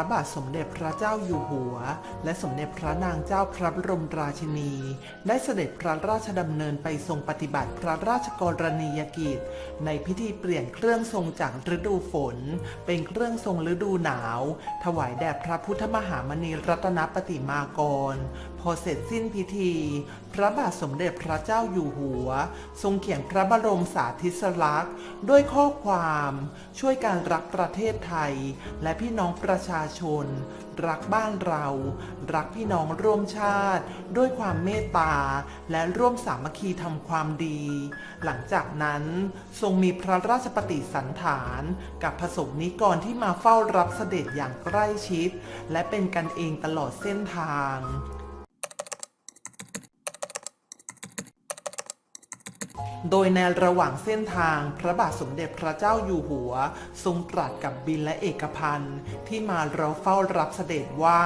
ระบาทสมเด็จพระเจ้าอยู่หัว และสมเด็จพระนางเจ้าพระบรมราชินี ได้เสด็จพระราชดำเนินไปทรงปฏิบัติพระราชกรณียกิจ ในพิธีเปลี่ยนเครื่องทรงจากฤดูฝน เป็นเครื่องทรงฤดูหนาว ถวายแด่พระพุทธมหามณีรัตนปฏิมากร พอเสร็จสิ้นพิธี พระบาทสมเด็จพระเจ้าอยู่หัว ทรงเขียนพระบรมสาธิสลักษณ์ด้วยข้อความช่วยการรักประเทศไทย และพี่น้องประชาชน รักบ้านเรา รักพี่น้องร่วมชาติ ด้วยความเมตตา และร่วมสามัคคีทำความดี หลังจากนั้นทรงมีพระราชปฏิสันฐาน กับพระสงฆ์นิกรที่มาเฝ้ารับเสด็จอย่างใกล้ชิด และเป็นกันเองตลอดเส้นทาง โดยในระหว่างเส้นทางพระบาทสมเด็จพระเจ้าอยู่หัว ทรงตรัสกับบินและเอกพันธ์ที่มารอเฝ้ารับเสด็จว่า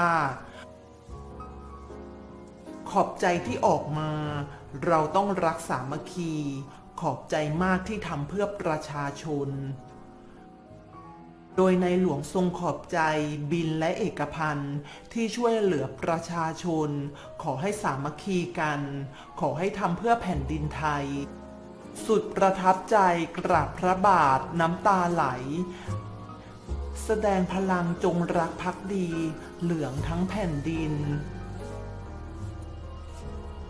ขอบใจที่ออกมา เราต้องรักสามัคคี ขอบใจมากที่ทำเพื่อประชาชน โดยในหลวงทรงขอบใจบินและเอกพันธ์ที่ช่วยเหลือประชาชน ขอให้สามัคคีกัน ขอให้ทำเพื่อแผ่นดินไทย สุดประทับใจกราบพระบาทน้ำตาไหล แสดงพลังจงรักภักดี เหลืองทั้งแผ่นดิน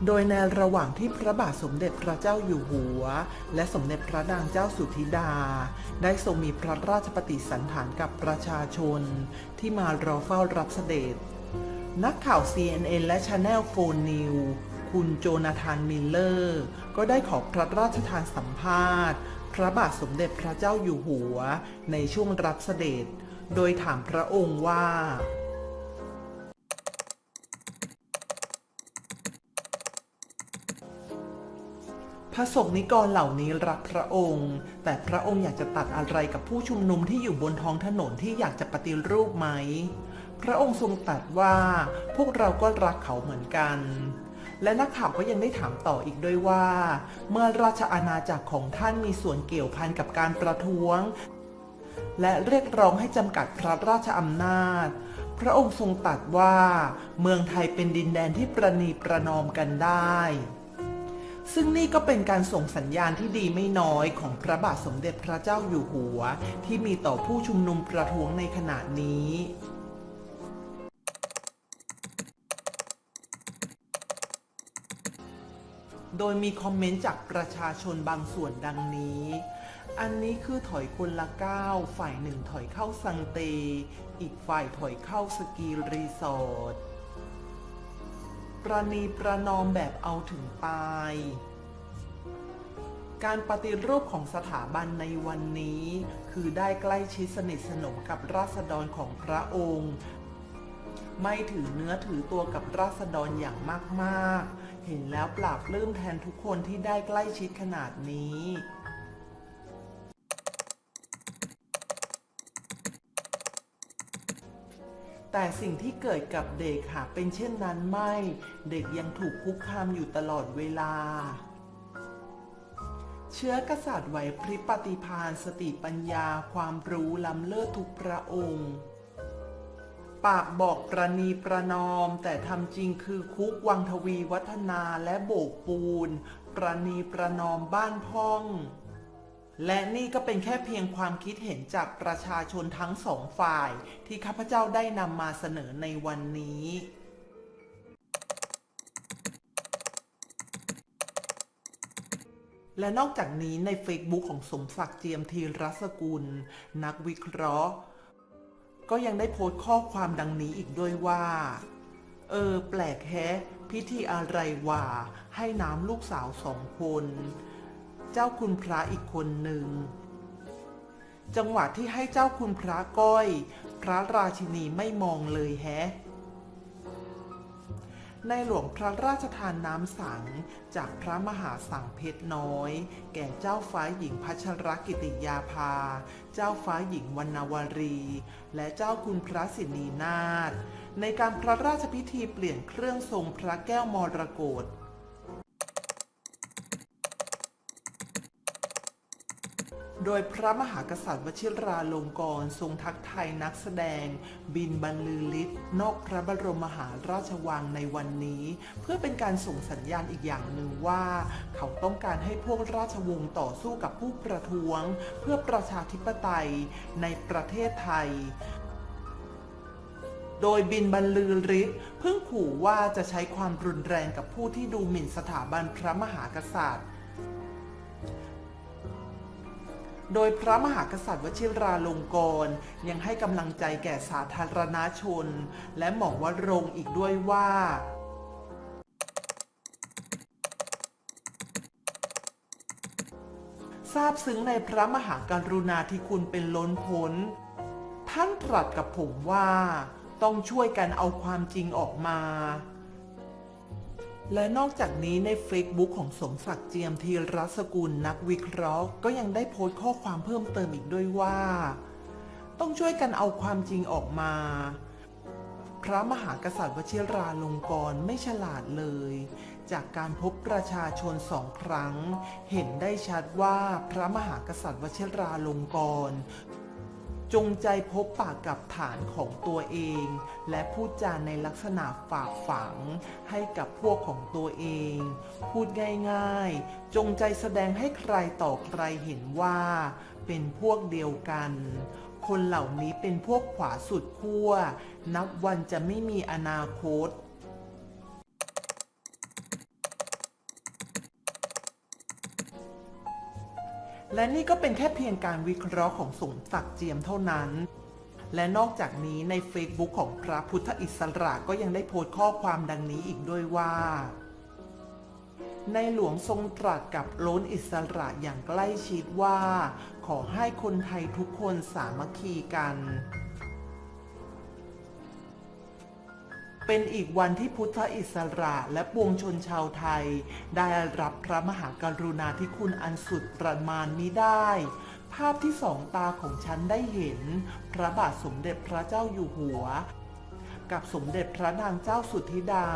โดยในระหว่างที่พระบาทสมเด็จพระเจ้าอยู่หัว และสมเด็จพระนางเจ้าสุธิดา ได้ทรงมีพระราชปฏิสันถานกับประชาชน ที่มารอเฝ้ารับเสด็จ นักข่าว CNN และ Channel 4 News คุณโจนาธานมิลเลอร์ ก็ได้ขอพระราชทานสัมภาษณ์ พระบาทสมเด็จพระเจ้าอยู่หัว ในช่วงรับเสด็จ โดยถามพระองค์ว่า พระสงฆ์นิกรเหล่านี้รักพระองค์ แต่พระองค์อยากจะตัดอะไรกับผู้ชุมนุมที่อยู่บนท้องถนนที่อยากจะปฏิรูปไหม พระองค์ทรงตรัสว่าพวกเราก็รักเขาเหมือนกัน และนักข่าวก็ยังได้ถามต่ออีกด้วยว่า เมื่อราชอาณาจักรของท่านมีส่วนเกี่ยวพันกับการประท้วง และเรียกร้องให้จำกัดพระราชอำนาจ พระองค์ทรงตรัสว่า เมืองไทยเป็นดินแดนที่ประนีประนอมกันได้ซึ่งนี่ก็เป็นการส่งสัญญาณที่ดีไม่น้อยของพระบาทสมเด็จพระเจ้าอยู่หัว ที่มีต่อผู้ชุมนุมประท้วงในขณะนี้ โดยมีคอมเมนต์จากประชาชนบางส่วนดังนี้ อันนี้คือถอยคนละก้าว ฝ่ายหนึ่งถอยเข้าซังเต อีกฝ่ายถอยเข้าสกีรีสอร์ท ประนีประนอมแบบเอาถึงตาย การปฏิรูปของสถาบันในวันนี้ คือได้ใกล้ชิดสนิทสนมกับราษฎรของพระองค์ ไม่ถือเนื้อถือตัวกับราษฎรอย่างมากๆ เห็นแล้วปราบปลื้มแทนทุกคนที่ได้ใกล้ชิดขนาดนี้แต่สิ่งที่เกิดกับเด็กหากเป็นเช่นนั้นไม่ เด็กยังถูกคุกคามอยู่ตลอดเวลา เชื้อกษัตริย์ไหวพริบปฏิภาณสติปัญญาความรู้ล้ำเลิศทุกพระองค์ ปากบอกประนีประนอม แต่ทำจริงคือคุกวังทวีวัฒนาและโบกปูน ประนีประนอมบ้านพ่อง และนี่ก็เป็นแค่เพียงความคิดเห็นจากประชาชนทั้งสองฝ่าย ที่ข้าพเจ้าได้นำมาเสนอในวันนี้และนอกจากนี้ใน Facebook ของสมศักดิ์เจียมธีรัสกุล นักวิเคราะห์ ก็ยังได้โพสต์ข้อความดังนี้อีกด้วยว่า เออ แปลกแฮะพิธีอะไรวะให้น้ำลูกสาวสองคน เจ้าคุณพระอีกคนหนึ่ง จังหวะที่ให้เจ้าคุณพระก้อย พระราชินีไม่มองเลยแฮะ ในหลวงพระราชทานน้ำสัง จากพระมหาสังเพชรน้อย แก่เจ้าฟ้าหญิงพัชรกิติยาภา เจ้าฟ้าหญิงวรรณวรี และเจ้าคุณพระสินีนาถในการพระราชพิธีเปลี่ยนเครื่องทรงพระแก้วมรกต โดยพระมหากษัตริย์วชิราลงกรณ์ทรงทักไทายนักแสดง บินบรรลือฤทธิ์นอกพระบรมมหาราชวังในวันนี้ เพื่อเป็นการส่งสัญญาณอีกอย่างหนึ่งว่า เขาต้องการให้พวกราชวงศ์ต่อสู้กับผู้ประท้วง เพื่อประชาธิปไตยในประเทศไทยโดยบินบรรลือฤทธิ์เพิ่งขู่ว่าจะใช้ความรุนแรงกับผู้ที่ดูหมิ่นสถาบันพระมหากษัตริย์ โดยพระมหากษัตริย์วชิราลงกรณ์ยังให้กำลังใจแก่สาธารณชน และหมอวรงอีกด้วยว่าทราบซึ้งในพระมหากรุณาธิคุณเป็นล้นพ้น ท่านตรัสกับผมว่า ต้องช่วยกันเอาความจริงออกมา และนอกจากนี้ใน Facebook ของสมศักดิ์เจียมธีรสกุลนักวิเคราะห์ ก็ยังได้โพสต์ข้อความเพิ่มเติมอีกด้วยว่า ต้องช่วยกันเอาความจริงออกมา พระมหากษัตริย์วชิราลงกรณ์ไม่ฉลาดเลย จากการพบประชาชนสองครั้ง เห็นได้ชัดว่าพระมหากษัตริย์วชิราลงกรณ์ จงใจพบปากกับฐานของตัวเอง และพูดจาในลักษณะฝากฝังให้กับพวกของตัวเอง พูดง่ายๆ จงใจแสดงให้ใครต่อใครเห็นว่า เป็นพวกเดียวกัน คนเหล่านี้เป็นพวกขวาสุดขั้ว นับวันจะไม่มีอนาคต และนี่ก็เป็นแค่เพียงการวิเคราะห์ของสมศักดิ์เจียมเท่านั้น และนอกจากนี้ใน Facebook ของพระพุทธอิสระก็ยังได้โพสต์ข้อความดังนี้อีกด้วยว่า ในหลวงทรงตรัสกับล้นอิสระอย่างใกล้ชิดว่า ขอให้คนไทยทุกคนสามัคคีกัน เป็นอีกวันที่พุทธอิสระและปวงชนชาวไทย ได้รับพระมหากรุณาธิคุณอันสุดประมาณมิได้ ภาพที่สองตาของฉันได้เห็น พระบาทสมเด็จพระเจ้าอยู่หัว กับสมเด็จพระนางเจ้าสุทธิดา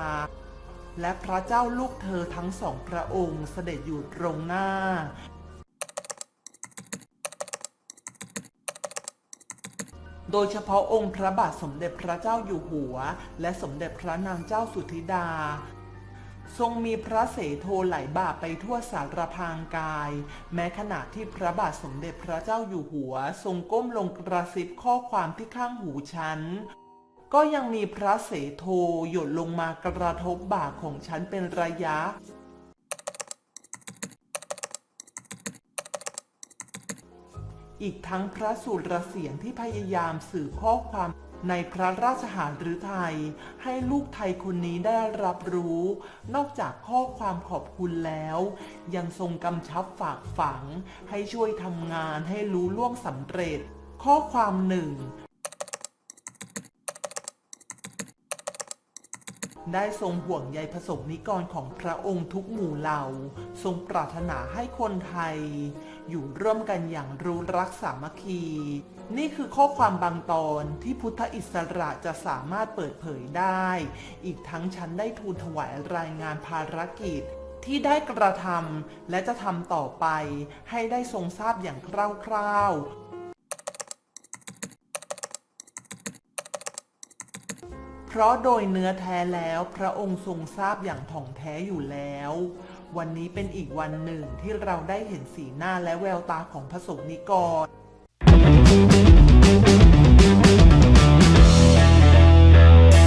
และพระเจ้าลูกเธอทั้งสองพระองค์เสด็จอยู่ตรงหน้า โดยเฉพาะองค์พระบาทสมเด็จพระเจ้าอยู่หัว และสมเด็จพระนางเจ้าสุธิดา ทรงมีพระเสโทไหลบ่าไปทั่วสารพางกาย แม้ขณะที่พระบาทสมเด็จพระเจ้าอยู่หัว ทรงก้มลงกระซิบข้อความที่ข้างหูฉันก็ยังมีพระเสโทหยดลงมากระทบบ่าของฉันเป็นระยะ อีกทั้งพระสูตรเสียงที่พยายามสื่อข้อความในพระราชหรือไทย ให้ลูกไทยคนนี้ได้รับรู้ นอกจากข้อความขอบคุณแล้ว ยังทรงกำชับฝากฝัง ให้ช่วยทำงานให้รู้ล่วงสำเร็จ ข้อความหนึ่ง ได้ทรงห่วงใยผสมนิกรของพระองค์ทุกหมู่เหล่า ทรงปรารถนาให้คนไทย อยู่ร่วมกันอย่างรู้รักสามัคคี นี่คือข้อความบางตอนที่พุทธอิสระจะสามารถเปิดเผยได้ อีกทั้งฉันได้ทูลถวายรายงานภารกิจที่ได้กระทำและจะทำต่อไปให้ได้ทรงทราบอย่างคร่าวๆ เพราะโดยเนื้อแท้แล้วพระองค์ทรงทราบอย่างถ่องแท้อยู่แล้ว วันนี้เป็นอีกวันหนึ่งที่เราได้เห็นสีหน้าและแววตาของพระสงฆ์นิกร